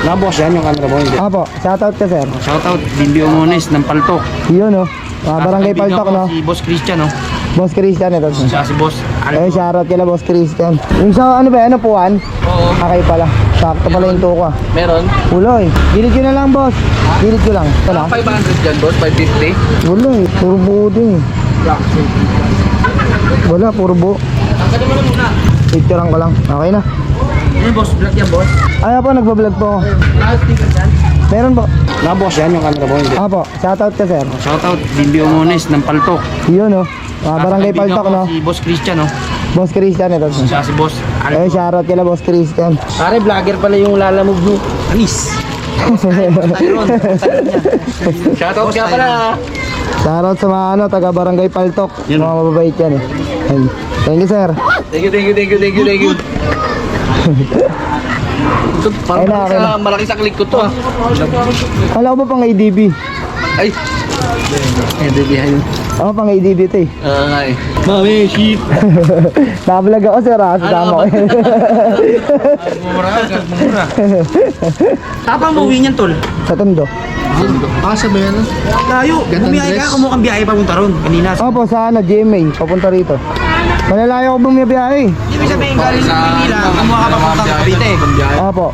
Nabos yan yung camera hindi. Apo, shoutout ka sir. Shoutout, Bimbio Mones ng Paltok. Yun oh. Mga barangay Kaibigan paltok ko no. Si Boss Christian, no? Boss Christian ito. Siya si Boss Eh, Albo. shoutout kila Boss Christian. Yung sa ano ba, ano puwan? Oo. Akay pala. Sakto pala yung tuko ah. Meron? Uloy. Gilid ko na lang boss. Gilid ko lang. Ito na. 500 dyan, Boss. 550. Uloy. Puro buo din eh. Wala, puro buo. Tanggalin mo na muna. Picturean ko lang. Okay na. Ano, Boss? Black yan, Boss. Ay po, nagbablog po ako. Sticker dyan? Meron po. Nabos yan yung camera mo, hindi. Apo, shoutout ka sir. Shoutout, Bimbio Mones ng Paltok. Yun oh. Mga barangay Kaibigan paltok ko no. Si Boss Christian, no? Boss Christian ito. Siya si Boss Eh, Albo. shoutout kila Boss Christian. Pare, vlogger pala yung lalamove mo. Anis. Shoutout ka pala. Shoutout sa mga ano, taga barangay paltok. Yun. Mga mababait yan eh. Thank you sir. Thank you, thank you, thank you, thank you, thank you. Ito, parang Ay, na, malaki sa, malaki sa click ko to ah. Kala ko ba pang ADB? Ay. Eh, di behind. Ako pang ADB ito eh. Nga eh. Mami, shit. Nakablog ako sir ha. Kasama ko eh. Mura, mura. Tapang mo niyan, tol. Sa tondo. Ah, sabi yan. Layo. Bumiyay ka, kumukhang biyahe pa punta ron. Kanina. Opo, sa ano, GMA. Papunta rito. Malalayo ko bumiyabiyahe. Ibig sabihin, galing sa Manila, kumuha ka pa punta Cavite. Opo.